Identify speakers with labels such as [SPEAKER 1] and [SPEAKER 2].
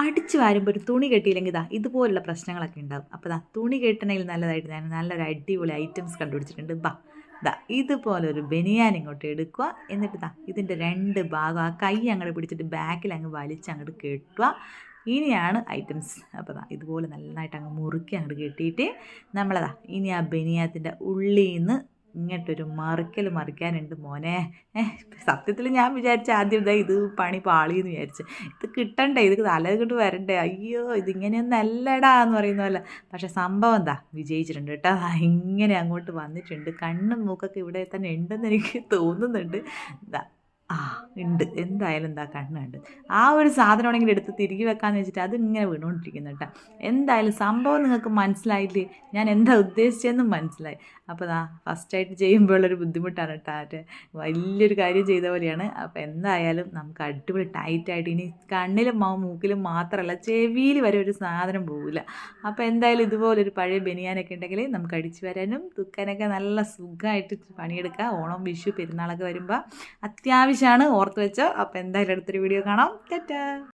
[SPEAKER 1] അടിച്ചു വാരുമ്പോൾ ഒരു തുണി കെട്ടിയില്ലെങ്കിൽ ഇതാ ഇതുപോലുള്ള പ്രശ്നങ്ങളൊക്കെ ഉണ്ടാവും. അപ്പോൾ ഇതാ തുണി കെട്ടണമെങ്കിൽ നല്ലതായിട്ട് ഞാൻ നല്ലൊരു അടിപൊളി ഐറ്റംസ് കണ്ടുപിടിച്ചിട്ടുണ്ട്. ബാ ദാ ഇതുപോലെ ഒരു ബനിയാൻ ഇങ്ങോട്ട് എടുക്കുക. എന്നിട്ട് ദാ ഇതിന്റെ രണ്ട് ഭാഗം ആ കൈ അങ്ങോട്ട് പിടിച്ചിട്ട് ബാക്കിൽ അങ്ങ് വലിച്ച് അങ്ങോട്ട് കെട്ടുക. ഇനിയാണ് ഐറ്റംസ് അപ്പോൾ ദാ ഇതുപോലെ നന്നായിട്ട് അങ്ങ് മുറുക്കി അങ്ങോട്ട് കെട്ടിയിട്ട് നമ്മളതാ ഇനി ആ ബനിയാത്തിന്റെ ഉള്ളിൽ നിന്ന് ഇങ്ങോട്ടൊരു മറിക്കൽ മറിക്കാനുണ്ട് മോനെ. സത്യത്തിൽ ഞാൻ വിചാരിച്ച ആദ്യം ഇതാ ഇത് പണി പാളിയെന്ന് വിചാരിച്ചു. ഇത് കിട്ടണ്ടേ? ഇത് തലകിട്ട് വരണ്ടേ? അയ്യോ ഇതിങ്ങനെയൊന്നും അല്ലടാ എന്ന് പറയുന്ന പോലെ. പക്ഷേ സംഭവം എന്താ? വിജയിച്ചിട്ടുണ്ട് കേട്ടോ. ഇങ്ങനെ അങ്ങോട്ട് വന്നിട്ടുണ്ട്. കണ്ണും മൂക്കൊക്കെ ഇവിടെ തന്നെ ഉണ്ടെന്ന് എനിക്ക് തോന്നുന്നുണ്ട്. ആ ഉണ്ട്. എന്തായാലും എന്താ കണ്ണുണ്ട് ആ ഒരു സാധനമാണെങ്കിൽ എടുത്ത് തിരികെ വെക്കാമെന്ന് വെച്ചിട്ട് അതിങ്ങനെ വീണുകൊണ്ടിരിക്കുന്നു കേട്ടോ. എന്തായാലും സംഭവം നിങ്ങൾക്ക് മനസ്സിലായില്ലേ? ഞാൻ എന്താ ഉദ്ദേശിച്ചതെന്നും മനസ്സിലായി. അപ്പോൾ ആ ഫസ്റ്റായിട്ട് ചെയ്യുമ്പോഴുള്ളൊരു ബുദ്ധിമുട്ടാണ് കേട്ടോ അത് വലിയൊരു കാര്യം ചെയ്ത പോലെയാണ്. അപ്പോൾ എന്തായാലും നമുക്ക് അടിപൊളി ടൈറ്റായിട്ട് ഇനി കണ്ണിലും മൂക്കിലും മാത്രമല്ല ചെവിയിൽ വരെ ഒരു സാധനം പോവില്ല. അപ്പോൾ എന്തായാലും ഇതുപോലൊരു പഴയ ബനിയാനൊക്കെ ഉണ്ടെങ്കിൽ നമുക്ക് അടിച്ചു വരാനും തുക്കാനൊക്കെ നല്ല സുഖമായിട്ട് പണിയെടുക്കാം. ഓണം വിഷു പെരുന്നാളൊക്കെ വരുമ്പോൾ അത്യാവശ്യമാണ് ഓർത്ത് വെച്ചോ അപ്പോൾ എന്തായാലും അടുത്തൊരു വീഡിയോ കാണാം. ടാറ്റാ.